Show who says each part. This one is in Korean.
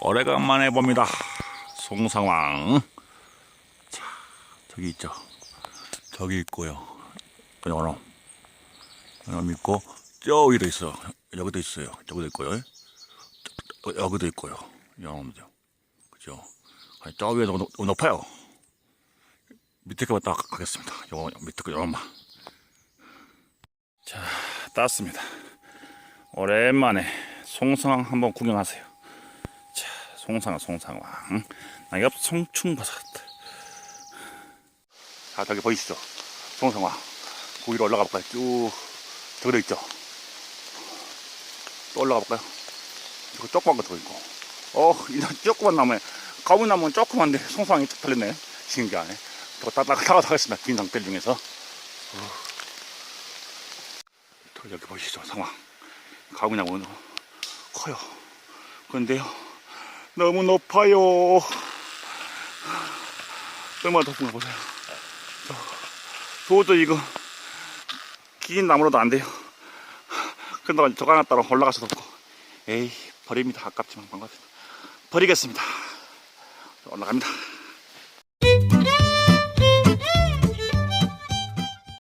Speaker 1: 오래간만에 봅니다. 송상왕. 자, 저기 있죠. 저기 있고요. 요놈. 요놈 있고, 저 위도 있어. 여기도 있어요. 저기도 있고요. 저- 저- 여기도 있고요. 요놈도. 그죠? 저 위에도 높- 높아요. 밑에 거만 딱 가겠습니다. 요 밑에 거 요놈만. 자, 땄습니다. 오랜만에 송상왕 한번 구경하세요. 자, 송상왕, 송상왕. 낙엽 송충버섯. 자, 저기 보이시죠? 송상왕. 그 위로 올라가 볼까요? 쭉, 저기도 있죠? 또 올라가 볼까요? 저거 조그만 것도 있고. 어, 이 조그만 나무에, 가문 나무는 조그만데 송상왕이 쭉 달렸네. 신기하네. 저거 다, 다, 다, 하겠습니다. 긴 상태 중에서. 어. 또 여기 보이시죠? 상황. 가문 나무는 커요. 그런데요, 너무 높아요. 얼마나 거 보세요. 저, 도저히 이거 긴 나무로도 안 돼요. 그런다고 저거 하나 올라갈 수도 없고. 에이, 버립니다. 아깝지만 반갑습니다. 버리겠습니다. 올라갑니다.